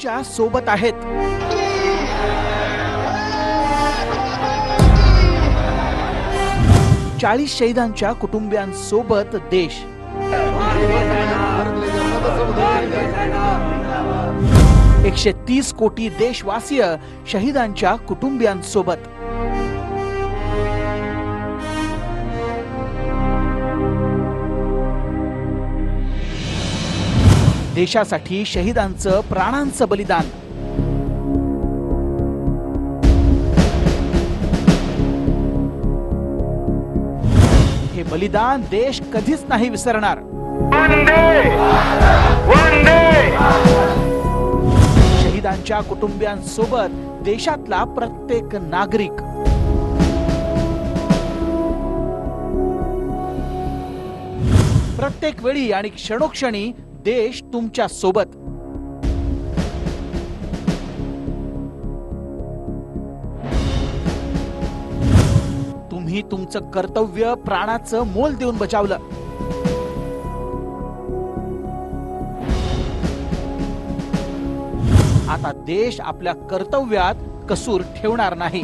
तुमच्यासोबत आहेत. चाळीस शहीदांच्या कुटुंबियांसोबत देश. एकशे तीस कोटी देशवासीय शहीदांच्या कुटुंबियांसोबत. देशासाठी शहीदांचं प्राणांचं बलिदान. हे बलिदान देश कधीच नाही विसरणार. शहीदांच्या कुटुंबियांसोबत देशातला प्रत्येक नागरिक. प्रत्येक वेळी आणि क्षणोक्षणी देश तुमच्यासोबत. तुम्ही तुमचं कर्तव्य प्राणाचं मोल देऊन बजावलं आता देश आपल्या कर्तव्यात कसूर ठेवणार नाही.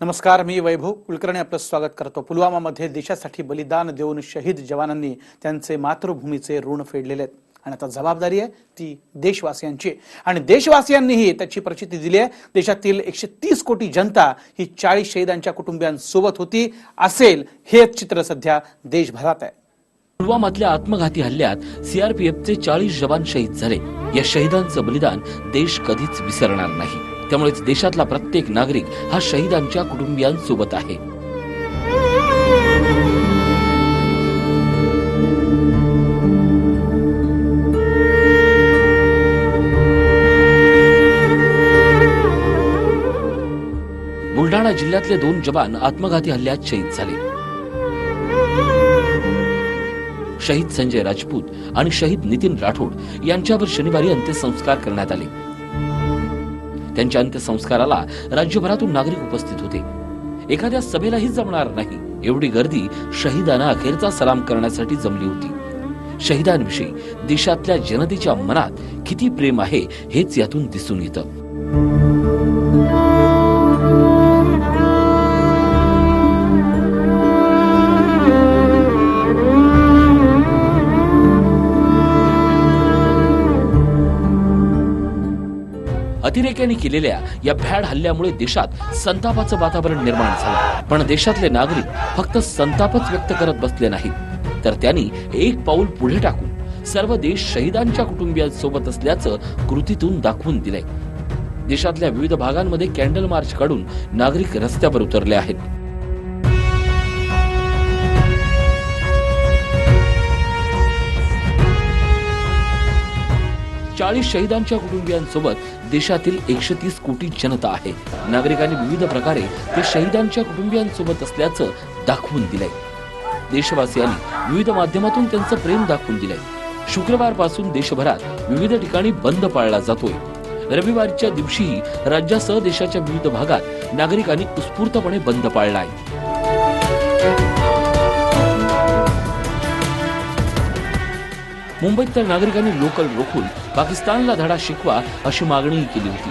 नमस्कार मी वैभव कुलकर्णी आपलं स्वागत करतो. पुलवामामध्ये देशासाठी बलिदान देऊन शहीद जवानांनी त्यांचे मातृभूमीचे ऋण फेडलेले आहेत. आणि आता जबाबदारी आहे ती देशवासियांची. आणि देशवासियांनीही त्याची प्रचिती दिली आहे. देशातील एकशे तीस कोटी जनता ही चाळीस शहीदांच्या कुटुंबियांसोबत होती. असेल हेच चित्र सध्या देशभरात आहे. पुलवामातल्या आत्मघाती हल्ल्यात सीआरपीएफचे चाळीस जवान शहीद झाले. या शहीदांचं बलिदान देश कधीच विसरणार नाही. त्यामुळेच देशातला प्रत्येक नागरिक हा शहीदांच्या कुटुंबियांसोबत आहे. बुलढाणा जिल्ह्यातले दोन जवान आत्मघाती हल्ल्यात शहीद झाले. शहीद संजय राजपूत आणि शहीद नितीन राठोड यांच्यावर शनिवारी अंत्यसंस्कार करण्यात आले. त्यांच्या अंत्यसंस्काराला राज्यभरातून नागरिक उपस्थित होते. एखाद्या सभेलाही जमणार नाही एवढी गर्दी शहीदांना अखेरचा सलाम करण्यासाठी जमली होती. शहीदांविषयी देशातल्या जनतेच्या मनात किती प्रेम आहे हेच यातून दिसून येतं. अतिरेक्यांनी केलेल्या या भ्याड हल्ल्यामुळे देशात संतापाचं वातावरण निर्माण झालं. पण देशातले नागरिक फक्त संतापच व्यक्त करत बसले नाहीत. तर त्यांनी एक पाऊल पुढे टाकून सर्व देश शहीदांच्या कुटुंबियांसोबत असल्याचं कृतीतून दाखवून दिलंय. देशातल्या विविध भागांमध्ये कॅन्डल मार्च काढून नागरिक रस्त्यावर उतरले आहेत. चाळीस शहीदांच्या कुटुंबियांसोबत देशातील एकशे तीस कोटी जनता आहे. नागरिकांनी विविध प्रकारे ते शहीदांच्या कुटुंबियांसोबत असल्याचं दाखवून दिलंय. देशवासियांनी विविध माध्यमातून त्यांचं प्रेम दाखवून दिलंय. शुक्रवारपासून देशभरात विविध ठिकाणी बंद पाळला जातोय. रविवारच्या दिवशीही राज्यासह देशाच्या विविध भागात नागरिकांनी उत्स्फूर्तपणे बंद पाळला आहे मुंबईत तर नागरिकांनी लोकल रोखून पाकिस्तानला धडा शिकवा अशी मागणीही केली होती.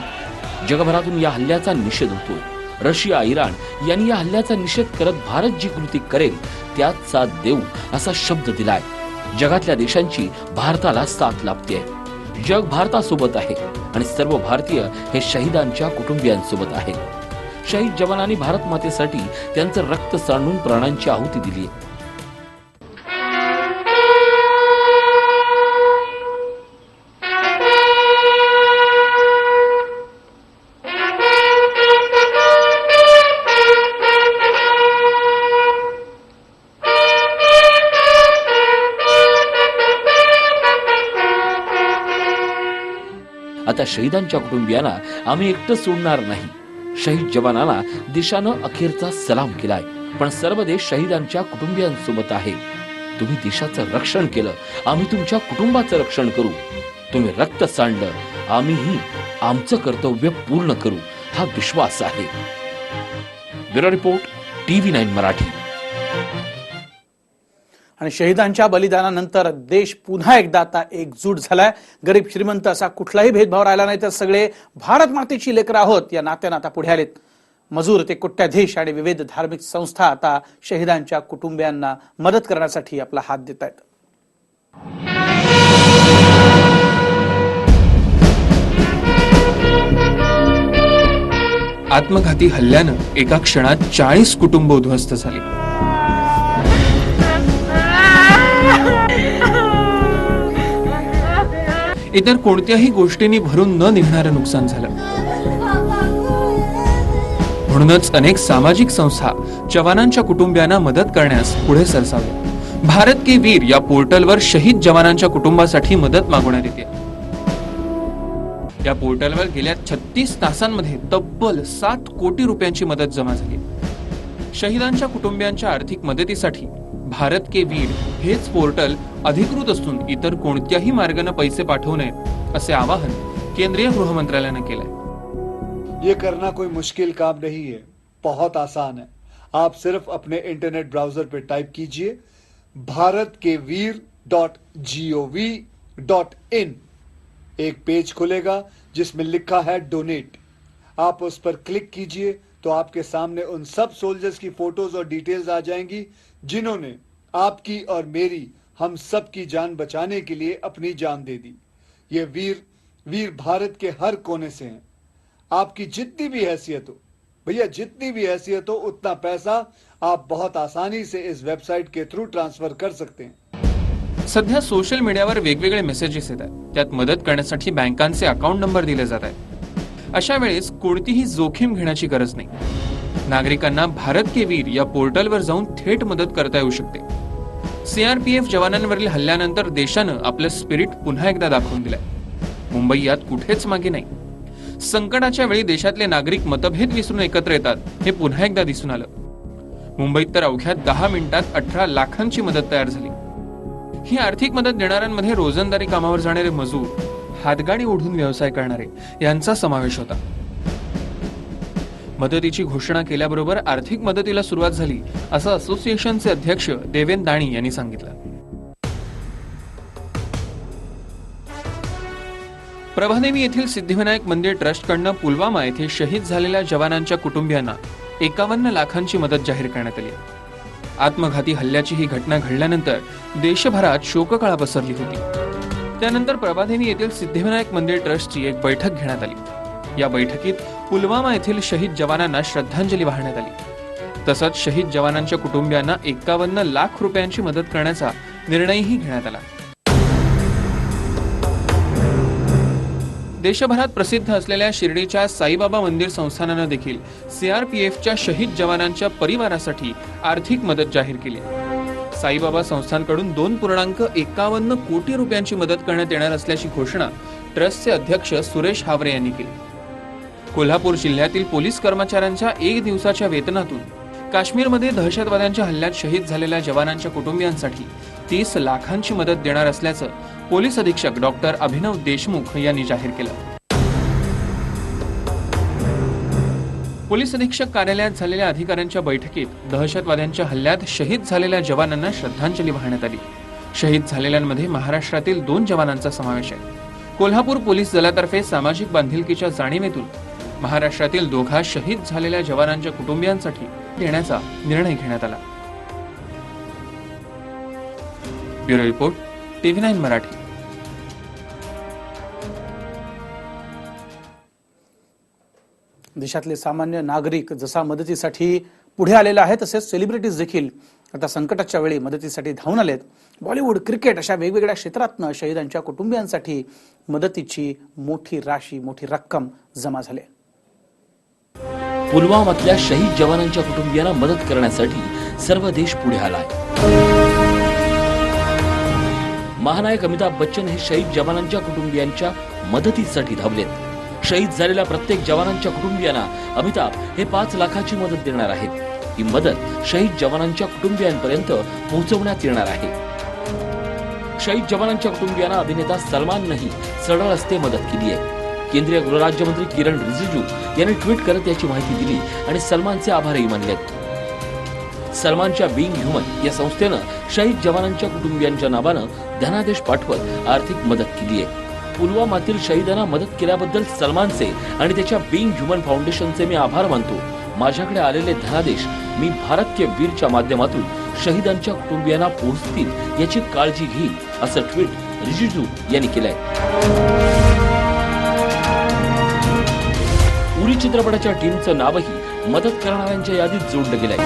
जगभरातून या हल्ल्याचा निषेध होतोय. रशिया इराण यांनी या हल्ल्याचा निषेध करत भारत जी कृती करेल त्यात साथ देऊ असा शब्द दिलाय. जगातल्या देशांची भारताला साथ लाभते जग भारतासोबत आहे आणि सर्व भारतीय हे शहीदांच्या कुटुंबियांसोबत आहेत शहीद जवानांनी भारत मातेसाठी त्यांचं रक्त सांडून प्राणांची आहुती दिली आहे आता शहीदांच्या कुटुंबियांना आम्ही एकटं सोडणार नाही. शहीद जवानांना देशानं अखेरचा सलाम केलाय. पण सर्व देश शहीदांच्या कुटुंबियांसोबत आहे. तुम्ही देशाचं रक्षण केलं. आम्ही तुमच्या कुटुंबाचं रक्षण करू. तुम्ही रक्त सांडलं. आम्हीही आमचं कर्तव्य पूर्ण करू. हा विश्वास आहे. Bureau report TV nine Marathi. आणि शहिदांच्या बलिदानानंतर देश पुन्हा एकदा आता एकजूट झालाय. गरीब श्रीमंत असा कुठलाही भेदभाव राहिला नाही. तर सगळे भारत मातेची लेकरं आहोत. या नात्यानं आता पुढे आलेत. मजूर ते कोट्याधीश आणि विविध धार्मिक संस्था आता शहिदांच्या कुटुंबियांना मदत करण्यासाठी आपला हात देत आहेत. आत्मघाती हल्ल्यानं एका क्षणात चाळीस कुटुंब उद्ध्वस्त झाली. इतर कोणत्याही गोष्टींनी भरून न निघणारं नुकसान झालं. म्हणूनच अनेक सामाजिक संस्था जवानांच्या कुटुंबियांना मदत करण्यास पुढे सरसावले भारत के वीर या पोर्टलवर शहीद जवानांच्या कुटुंबासाठी मदत मागवण्यात येते. या पोर्टलवर गेल्या छत्तीस तासांमध्ये तब्बल सात कोटी रुपयांची मदत जमा झाली. शहीदांच्या कुटुंबियांच्या आर्थिक मदतीसाठी भारत के वीर हेच पोर्टल अधिकृत असून इतर कोणत्याही मार्गाने पैसे पाठवू नये, असे आवाहन केंद्रीय गृह मंत्रालयानं केलंय. ये करना कोई मुश्किल काम नहीं है, बहुत आसान है। आप सिर्फ़ अपने इंटरनेट ब्राउज़र पे टाइप कीजिए भारत के वीर dot G O V dot in एक पेज खुलेगा जिसमें लिखा है डोनेट। आप उस पर क्लिक कीजिए तो आपके सामने उन सब सोल्जर्स की फ़ोटोज़ और डिटेल्स आ जाएँगी जिन्होंने आपकी और मेरी हम सब की जान बचाने के लिए अपनी जान दे दी। ये वीर वीर भारत के हर कोने से हैं। आपकी जितनी भी हैसियत हो भैया जितनी भी हैसियत हो उतना पैसा आप बहुत आसानी से इस वेबसाइट के थ्रू ट्रांसफर कर सकते हैं। सध्या सोशल मीडियावर वेगवेगळे मेसेजेस येत आहेत त्यात मदत करण्यासाठी बँकांचे अकाउंट नंबर दिले जात आहेत. अशा वेळेस कोणतीही जोखीम घेण्याची गरज नाही. नागरिकांना भारत के वीर या पोर्टलवर जाऊन थेट मदत करता येऊ शकते. सीआरपीएफ जवानांवरील हल्ल्यानंतर देशानं आपलं स्पिरिट पुन्हा एकदा दाखवून दिलंय. मुंबई यात कुठेच मागे नाही. संकटाच्या वेळी देशातले नागरिक मतभेद विसरून एकत्र येतात हे पुन्हा एकदा दिसून आलं. मुंबईत तर अवघ्या दहा मिनिटात अठरा लाखांची मदत तयार झाली. ही आर्थिक मदत देणाऱ्यांमध्ये रोजंदारी कामावर जाणारे मजूर हातगाडी ओढून व्यवसाय करणारे यांचा समावेश होता. मदतीची घोषणा केल्याबरोबर आर्थिक मदतीला सुरुवात झाली असं असोसिएशनचे अध्यक्ष देवेन दाणी यांनी सांगितलं. प्रभादेवी येथील सिद्धिविनायक मंदिर ट्रस्टकडनं पुलवामा येथे शहीद झालेल्या जवानांच्या कुटुंबियांना एकावन्न लाखांची मदत जाहीर करण्यात आली. आत्मघाती हल्ल्याची ही घटना घडल्यानंतर देशभरात शोककळा पसरली होती. त्यानंतर प्रभादेवी येथील सिद्धिविनायक मंदिर ट्रस्टची एक बैठक घेण्यात आली. या बैठकीत पुलवामा येथील शहीद जवानांना श्रद्धांजली वाहण्यात आली. तसंच शहीद जवानांच्या कुटुंबियांना एकावन्न लाख रुपयांची मदत करण्याचा निर्णयही घेण्यात आला. देशभरात प्रसिद्ध असलेल्या शिर्डीच्या साईबाबा मंदिर संस्थानानं देखील सीआरपीएफच्या शहीद जवानांच्या परिवारासाठी आर्थिक मदत जाहीर केली. साईबाबा संस्थानकडून दोन पूर्णांक एकावन्न कोटी रुपयांची मदत करण्यात येणार असल्याची घोषणा ट्रस्टचे अध्यक्ष सुरेश हावरे यांनी केली. कोल्हापूर जिल्ह्यातील पोलीस कर्मचाऱ्यांच्या एक दिवसाच्या वेतनातून काश्मीरमध्ये दहशतवाद्यांच्या हल्ल्यात शहीद झालेल्या जवानांच्या कुटुंबियांसाठी तीस लाखांची मदत देणार असल्याचं पोलीस अधीक्षक डॉक्टर अभिनव देशमुख यांनी जाहीर केलं. पोलीस अधीक्षक कार्यालयात झालेल्या अधिकाऱ्यांच्या बैठकीत दहशतवाद्यांच्या हल्ल्यात शहीद झालेल्या जवानांना श्रद्धांजली वाहण्यात आली. शहीद झालेल्यांमध्ये महाराष्ट्रातील दोन जवानांचा समावेश आहे. कोल्हापूर पोलीस दलातर्फे सामाजिक बांधिलकीच्या जाणीवेतून महाराष्ट्रातील दोघा शहीद झालेल्या जवानांच्या कुटुंबियांसाठी देण्याचा निर्णय घेण्यात आला. Bureau report TV nine Marathi. देशातले सामान्य नागरिक जसा मदतीसाठी पुढे आलेला आहे तसेच सेलिब्रिटीज देखील आता संकटाच्या वेळी मदतीसाठी धावून आलेत. बॉलिवूड क्रिकेट अशा वेगवेगळ्या क्षेत्रातनं शहीदांच्या कुटुंबियांसाठी मदतीची मोठी राशी मोठी रक्कम जमा झाली आहे. पुलवामातल्या शहीद जवानांच्या कुटुंबियांना मदत करण्यासाठी सर्व देश पुढे आलाय. महानायक अमिताभ बच्चन हे शहीद जवानांच्या कुटुंबियांच्या मदतीसाठी धावलेत. शहीद झालेल्या प्रत्येक जवानांच्या कुटुंबियांना अमिताभ हे पाच लाखाची मदत देणार आहेत. ही मदत शहीद जवानांच्या कुटुंबियांपर्यंत पोहोचवण्यात येणार आहे. शहीद जवानांच्या कुटुंबियांना अभिनेता सलमाननंही सरळ रस्ते मदत केली आहे. केंद्रीय गृहराज्यमंत्री किरण रिजिजू यांनी ट्विट करत याची माहिती दिली आणि सलमानचे आभारही मानलेत सलमानच्या बिंग ह्युमन या संस्थेनं शहीद जवानांच्या कुटुंबियांच्या नावानं धनादेश पाठवत आर्थिक मदत केली आहे पुलवामातील शहीदांना मदत केल्याबद्दल सलमानचे आणि त्याच्या बिंग ह्युमन फाउंडेशनचे मी आभार मानतो. माझ्याकडे आलेले धनादेश मी भारत के वीरच्या माध्यमातून शहीदांच्या कुटुंबियांना पोहोचतील याची काळजी घेईन असं ट्विट रिजिजू यांनी केलंय. चित्रपटाच्या टीमचं नावही मदत करणाऱ्यांच्या यादीत जोडलं गेलंय.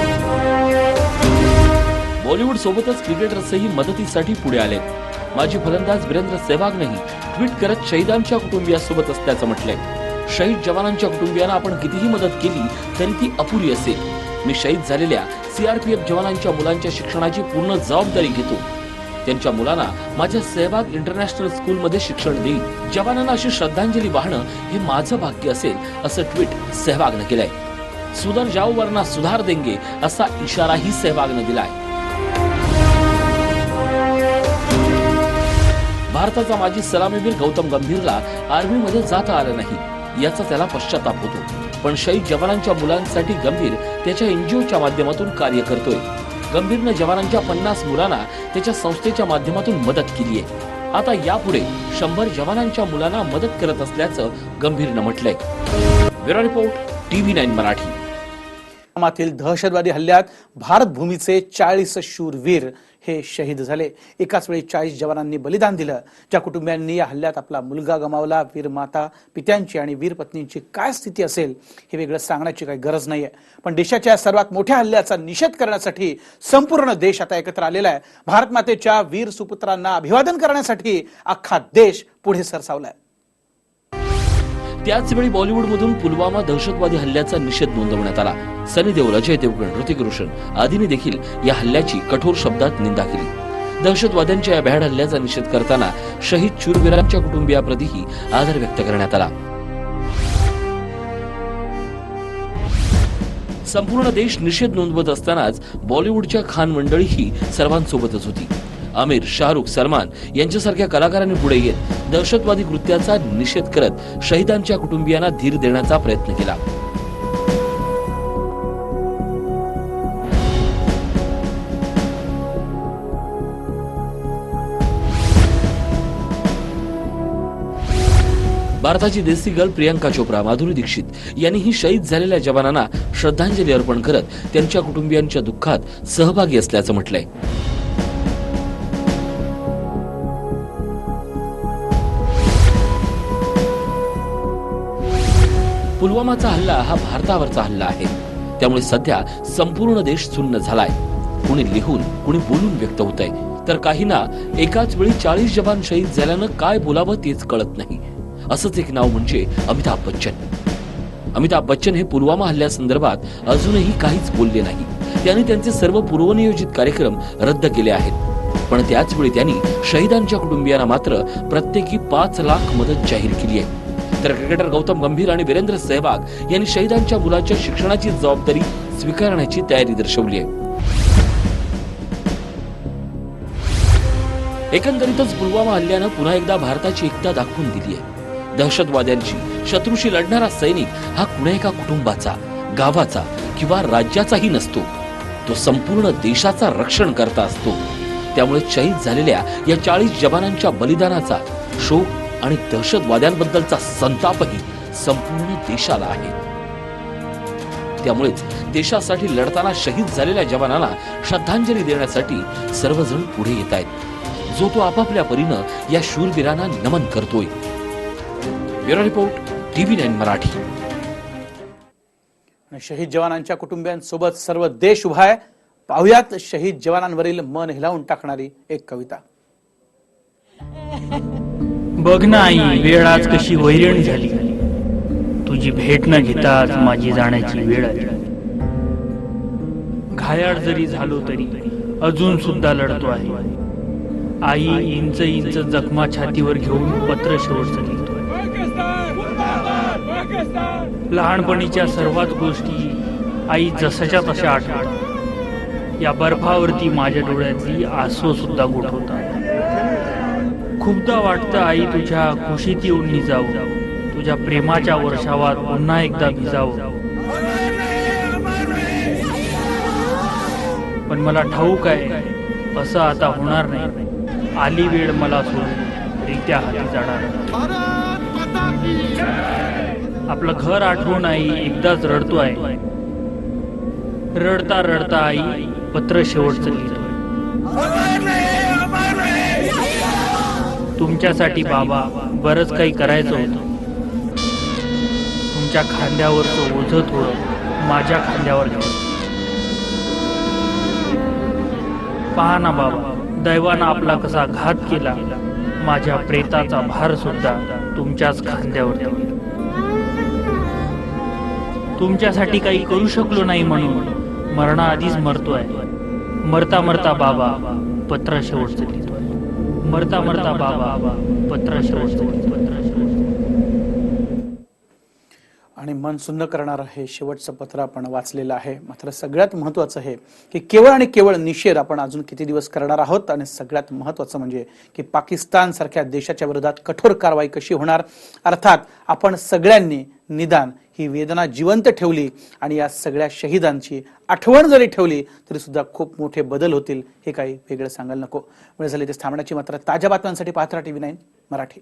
बॉलिवूड सोबतच क्रिकेटर्सही मदतीसाठी पुढे आले माजी फलंदाज वीरेंद्र सेहवागनंही ट्विट करत शहीदांच्या कुटुंबियासोबत असल्याचं म्हटलंय. शहीद जवानांच्या कुटुंबियांना आपण कितीही मदत केली तरी ती अपुरी असेल. मी शहीद झालेल्या सीआरपीएफ जवानांच्या मुलांच्या शिक्षणाची पूर्ण जबाबदारी घेतो. त्यांच्या मुलांना माझ्या सहभाग इंटरनॅशनल स्कूलमध्ये शिक्षण देईल. जवानांना अशी श्रद्धांजली वाहणं हे माझं भाग्य असेल असं ट्विट सहभागनं केलंय. सुधर जाओ वरना सुधार देंगे असा इशाराही सहभागनं दिलाय. भारताचा माजी सलामीवीर गौतम गंभीरला आर्मीमध्ये जाता आलं नाही याचा त्याला पश्चाताप होतो. पण शहीद जवानांच्या मुलांसाठी गंभीर त्याच्या एनजीओच्या माध्यमातून कार्य करतोय. गंभीरनं जवानांच्या पन्नास मुलांना त्याच्या संस्थेच्या माध्यमातून मदत केली आहे. आता यापुढे शंभर जवानांच्या मुलांना मदत करत असल्याचं गंभीरनं म्हटलंय. Bureau report TV nine Marathi. मातील दहशतवादी हल्ल्यात भारत भूमीचे चाळीस शूरवीर हे शहीद झाले. एकाच वेळी चाळीस जवानांनी बलिदान दिलं. ज्या कुटुंबियांनी या हल्ल्यात आपला मुलगा गमावला वीर माता पित्यांची आणि वीर पत्नींची काय स्थिती असेल हे वेगळं सांगण्याची काही गरज नाहीये. पण देशाच्या सर्वात मोठ्या हल्ल्याचा निषेध करण्यासाठी संपूर्ण देश आता एकत्र आलेला आहे. भारत मातेच्या वीर सुपुत्रांना अभिवादन करण्यासाठी अख्खा देश पुढे सरसावलाय. त्याचवेळी बॉलिवूडमधून पुलवामा दहशतवादी हल्ल्याचा निषेध नोंदवण्यात आला. सनी देओल अजय देवगण ऋतिक रोशन आदींनी देखील या हल्ल्याची कठोर शब्दात निंदा केली. दहशतवाद्यांच्या या भ्याड हल्ल्याचा निषेध करताना शहीद शूरवीरांच्या कुटुंबियाप्रतीही आदर व्यक्त करण्यात आला. संपूर्ण देश निषेध नोंदवत असतानाच बॉलिवूडच्या खान मंडळीही सर्वांसोबतच होती. आमिर शाहरुख सलमान यांच्यासारख्या कलाकारांनी पुढे येत दहशतवादी कृत्याचा निषेध करत शहीदांच्या कुटुंबियांना धीर देण्याचा प्रयत्न केला. भारताची देसी गर्ल प्रियांका चोप्रा माधुरी दीक्षित यांनीही शहीद झालेल्या जवानांना श्रद्धांजली अर्पण करत त्यांच्या कुटुंबियांच्या दुःखात सहभागी असल्याचं म्हटलंय. पुलवामाचा हल्ला हा भारतावरचा हल्ला आहे. त्यामुळे सध्या संपूर्ण देश सुन्न झालाय. कुणी लिहून कुणी बोलून व्यक्त होत आहे तर काहींना एकाच वेळी चाळीस जवान शहीद झाल्यानं काय बोलावं तेच कळत नाही. असंच एक नाव म्हणजे अमिताभ बच्चन. अमिताभ बच्चन हे पुलवामा हल्ल्यासंदर्भात अजूनही काहीच बोलले नाही. त्यांनी त्यांचे सर्व पूर्वनियोजित कार्यक्रम रद्द केले आहेत. पण त्याच वेळी त्यांनी शहीदांच्या कुटुंबियांना मात्र प्रत्येकी पाच लाख मदत जाहीर केली आहे. तर क्रिकेटर गौतम गंभीर आणि वीरेंद्र सहवाग यांनी शहीदांच्या मुलाच्या शिक्षणाची जबाबदारी स्वीकारण्याची तयारी दर्शवली आहे. एकंदरीतच पुलवामा हल्ल्यानं पुन्हा एकदा भारताची एकता दाखवून दिली आहे. दहशतवाद्यांची शत्रूशी लढणारा सैनिक हा कुण्या एका कुटुंबाचा गावाचा किंवा राज्याचाही नसतो. तो संपूर्ण देशाचा रक्षण करता असतो. त्यामुळे शहीद झालेल्या या चाळीस जवानांच्या बलिदानाचा शोक आणि दहशतवाद्यांबद्दलचा संतापही संपूर्ण देशाला आहे. त्यामुळेच देशासाठी लढताना शहीद झालेल्या जवानांना श्रद्धांजली देण्यासाठी सर्वजण पुढे येत आहेत. जो तो आपापल्या परीनं या शूरवीरांना नमन करतोय. Bureau report TV nine Marathi. आणि शहीद जवानांच्या कुटुंबियांसोबत सर्व देश उभा आहे. पाहुयात शहीद जवानांवरील मन हिलावून टाकणारी एक कविता. बघ ना आई वेळ आज कशी वैरण झाली. तुझी भेट न घेताच माझी जाण्याची वेळ आली. घायाळ जरी झालो तरी अजून सुद्धा लढतो आहे. आई इंच इंच जखमा छातीवर घेऊन पत्र शेवटचं लिहितोय. लहानपणीच्या सर्वात गोष्टी आई जसाच्या तशा आठवतात. या बर्फावरती माझ्या डोळ्यातली आसो सुद्धा गोठवतात. खूपदा वाटतं आई तुझ्या खुशीत येऊन निजावं तुझ्या प्रेमाच्या वर्षावात पुन्हा एकदा भिजावं मला ठाऊक आहे असं आता होणार नाही. आली वेळ मला सोडून रित्या हाती जाणार. आपलं घर आठवून आई एकदाच रडतो आहे रडता रडता आई पत्र शेवटचं लिहितोय तुमच्यासाठी बाबा बरंच काही करायचं होतं. तुमच्या खांद्यावरचं ओझं थोडं माझ्या खांद्यावर घेऊन पहा ना बाबा दैवानं आपला कसा घात केला. माझ्या प्रेताचा भार सुद्धा तुमच्याच खांद्यावर दिला तुमच्यासाठी काही करू शकलो नाही म्हणून मरणाआधीच मरतोय. मरता मरता बाबा पत्र शेवटचं मरता मरता बाबा. आणि मन सुन्न करणारं हे शेवटचं पत्र आपण वाचलेलं आहे. मात्र सगळ्यात महत्वाचं हे की केवळ आणि केवळ निषेध आपण अजून किती दिवस करणार आहोत? आणि सगळ्यात महत्वाचं म्हणजे की पाकिस्तान सारख्या देशाच्या विरोधात कठोर कारवाई कशी होणार? अर्थात आपण सगळ्यांनी निदान ही वेदना जिवंत ठेवली आणि या सगळ्या शहीदांची आठवण जरी ठेवली तरी सुद्धा खूप मोठे बदल होतील हे काही वेगळं सांगायला नको. वेळ झाली ते थांबण्याची मात्र ताज्या बातम्यांसाठी पात्रा टीव्ही नाईन मराठी.